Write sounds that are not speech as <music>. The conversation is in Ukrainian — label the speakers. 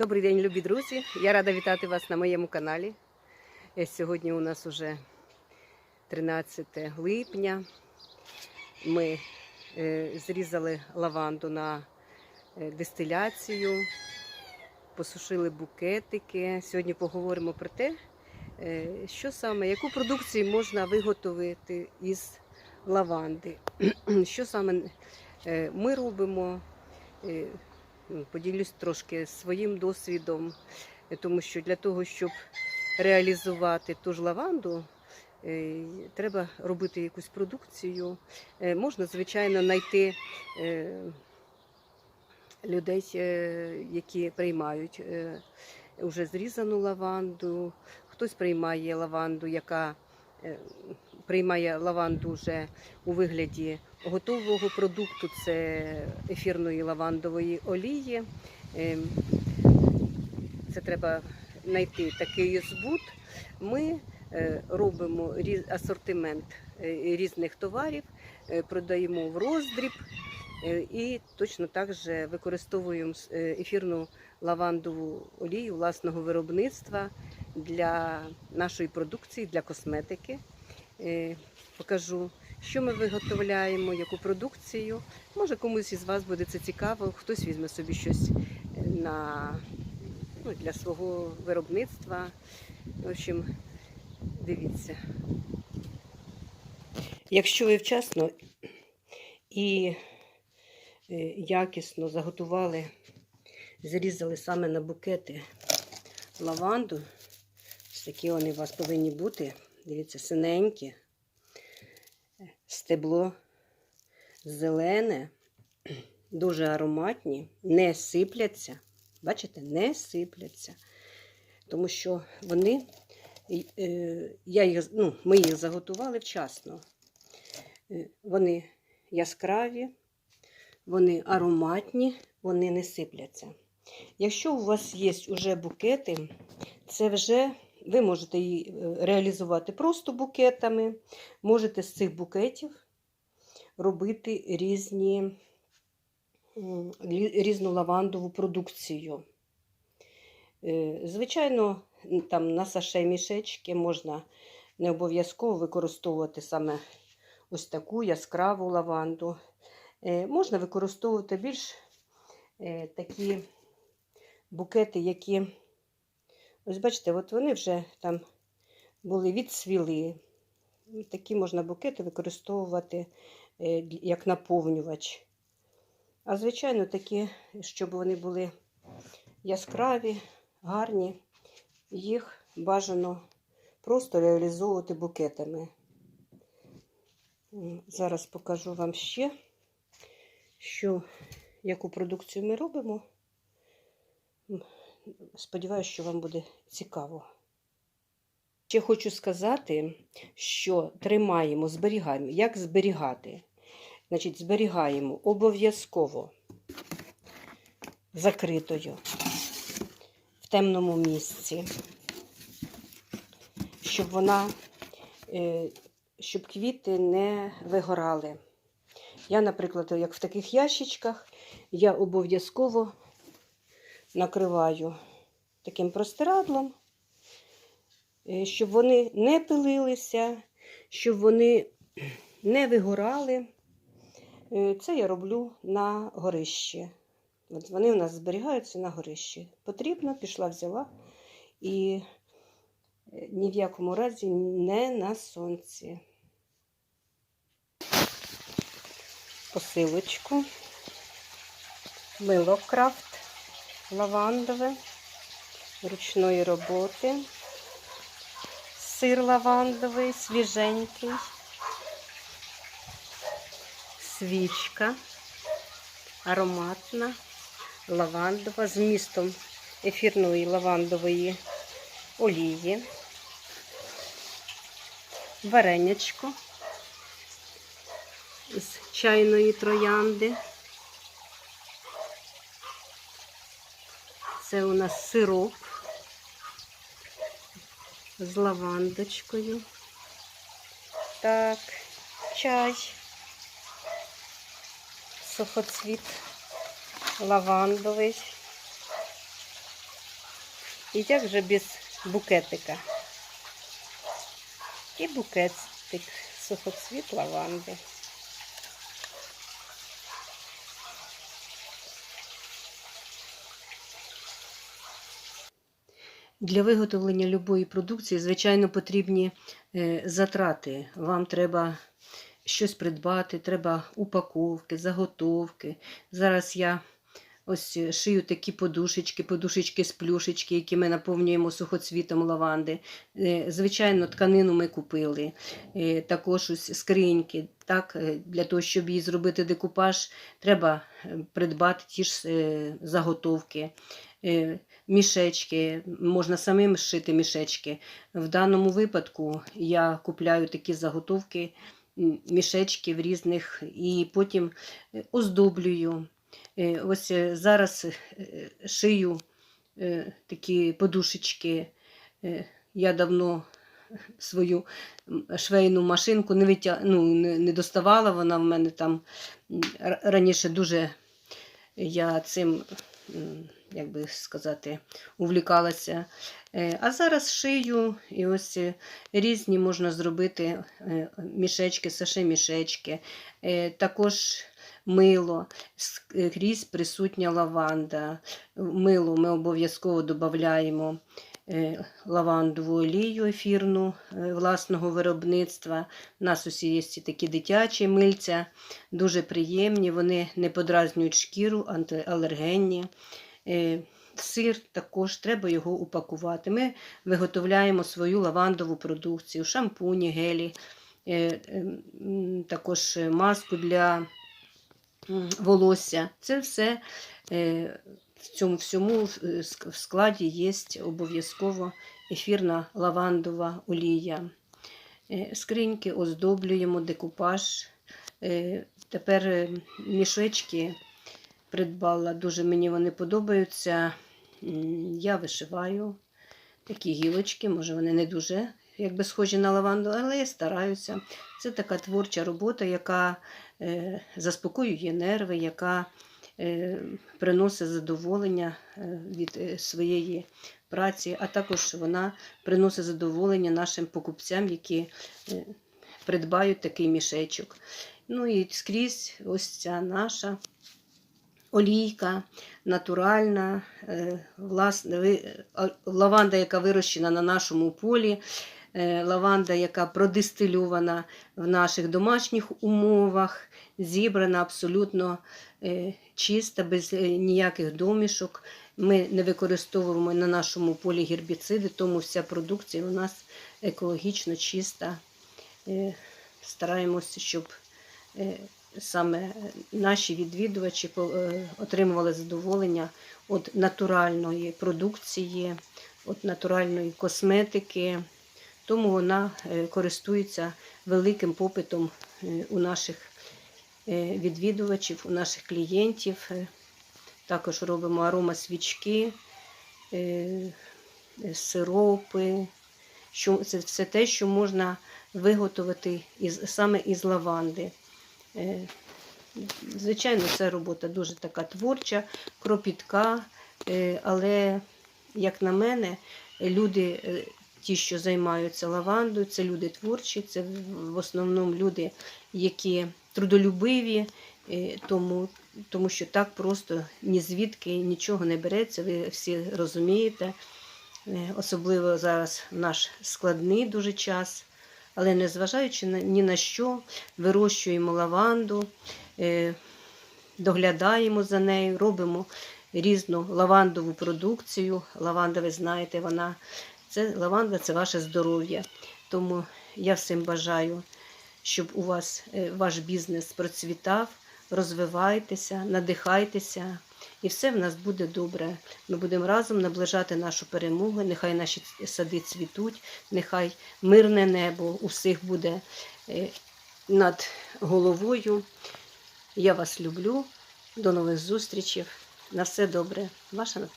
Speaker 1: Добрий день, любі друзі! Я рада вітати вас на моєму каналі. Е, Сьогодні у нас уже 13 липня. Ми е, зрізали лаванду на е, дистиляцію, посушили букетики. Сьогодні поговоримо про те, що саме, яку продукцію можна виготовити із лаванди. <clears throat> Що саме ми робимо. Поділюсь трошки своїм досвідом, е, тому що для того, щоб реалізувати ту ж лаванду, е, треба робити якусь продукцію. Е, Можна, звичайно, знайти людей, які приймають вже зрізану лаванду. Хтось приймає лаванду, яка приймає лаванду вже у вигляді готового продукту, це ефірної лавандової олії. Ем, Це треба знайти такий збут. Ми е, робимо асортимент е, різних товарів, е, продаємо в роздріб і точно так же використовуємо ефірну лавандову олію власного виробництва для нашої продукції, для косметики. Покажу, що ми виготовляємо, яку продукцію. Може, комусь із вас буде це цікаво, хтось візьме собі щось е, на, ну, для свого виробництва. В общем, дивіться. Якщо ви вчасно і е, якісно заготували, зрізали саме на букети лаванду, ось такі вони у вас повинні бути. Дивіться, синенькі, стебло зелене, дуже ароматні, не сипляться. Бачите, не сипляться. Тому що вони, е, я їх, ну, ми їх заготували вчасно. Е, Вони яскраві, вони ароматні, вони не сипляться. Якщо у вас є вже букети, це вже ви можете її е, реалізувати просто букетами, можете з цих букетів робити різні, різну лавандову продукцію. Е, Звичайно, там на саше мішечки можна не обов'язково використовувати саме ось таку яскраву лаванду. Е, Можна використовувати більш такі букети, які, ось бачите, от вони вже там були відсвіли. Такі можна букети використовувати е, як наповнювач. А звичайно, такі, щоб вони були яскраві, гарні, їх бажано просто реалізовувати букетами. Зараз покажу вам ще, що, яку продукцію ми робимо. Сподіваюся, що вам буде цікаво. Ще хочу сказати, що тримаємо, зберігаємо. Як зберігати? Значить, зберігаємо обов'язково закритою в темному місці, щоб вона, е, щоб квіти не вигорали. Я, наприклад, як в таких ящичках, я обов'язково накриваю таким простирадлом, е, щоб вони не пилилися, щоб вони не вигорали. Е, Це я роблю на горищі. От вони у нас зберігаються на горищі. Потрібно, пішла, взяла і е, ні в якому разі не на сонці. Посилочку. Мило крафт лавандове ручної роботи. Сир лавандовий, свіженький. Свічка ароматна, лавандова з містом ефірної лавандової олії, варенячко з чайної троянди. Це у нас сироп з лавандочкою. Так, чай, сухоцвіт лавандовий. І як же без букетика? І букетик сухоцвіт лаванди. Для виготовлення любої продукції, звичайно, потрібні е, затрати. Вам треба щось придбати, треба упаковки, заготовки. Зараз я ось шию такі подушечки, подушечки з плюшечки, які ми наповнюємо сухоцвітом лаванди. Е, Звичайно, тканину ми купили, Е, також ось скриньки. Так, для того, щоб її зробити декупаж, треба придбати ті ж заготовки. Е, Мішечки, можна самим шити мішечки. В даному випадку я купляю такі заготовки, мішечки в різних і потім е, оздоблюю. Е, Ось зараз шию такі подушечки. Я давно свою швейну машинку не, витя... ну, не, доставала, вона в мене там раніше дуже я цим, як би сказати, увлікалася. Е, А зараз шию і ось е, різні можна зробити е, мішечки, саше мішечки, Е, також мило, скрізь присутня лаванда. Мило ми обов'язково додаємо лавандову олію ефірну власного виробництва. У нас усі є такі дитячі мильця, дуже приємні, вони не подразнюють шкіру, антиалергенні. Е, Сир також треба його упакувати. Ми виготовляємо свою лавандову продукцію, шампуні, гелі, е, ем, також маску для волосся. Це все е, в цьому всьому в е, ск- в складі є обов'язково ефірна лавандова олія. Е, Скриньки оздоблюємо, декупаж. Е, Тепер е, мішечки придбала, дуже мені вони подобаються. Я вишиваю такі гілочки, може вони не дуже якби схожі на лаванду, але я стараюся. Це така творча робота, яка е, заспокоює нерви, яка е, приносить задоволення е, від е, своєї праці, а також вона приносить задоволення нашим покупцям, які е, придбають такий мішечок. Ну і скрізь ось ця наша олійка натуральна, е, власне, лаванда, яка вирощена на нашому полі, е, лаванда, яка продистильована в наших домашніх умовах, зібрана абсолютно е, чиста, без е, ніяких домішок. Ми не використовуємо на нашому полі гербіциди, тому вся продукція у нас екологічно чиста. Е, Стараємося, щоб е, саме наші відвідувачі е, отримували задоволення від натуральної продукції, від натуральної косметики. Тому вона е, користується великим попитом е, у наших відвідувачів, у наших клієнтів. Також робимо аромасвічки, сиропи. Це все те, що можна виготовити саме із лаванди. Е, Звичайно, це робота дуже така творча, кропітка, е, але, як на мене, люди, е, ті, що займаються лавандою, це люди творчі, це в основному люди, які трудолюбиві, тому, тому що так просто ні звідки нічого не береться, ви всі розумієте. Особливо зараз наш складний дуже час. Але незважаючи ні на що, вирощуємо лаванду, е, доглядаємо за нею, робимо різну лавандову продукцію. Лаванда, ви знаєте, вона це лаванда це ваше здоров'я. Тому я всім бажаю, щоб у вас е, ваш бізнес процвітав, розвивайтеся, надихайтеся, і все в нас буде добре. Ми будемо разом наближати нашу перемогу. Нехай наші сади цвітуть, нехай мирне небо усіх буде е, над головою. Я вас люблю. До нових зустрічей. На все добре. Ваша.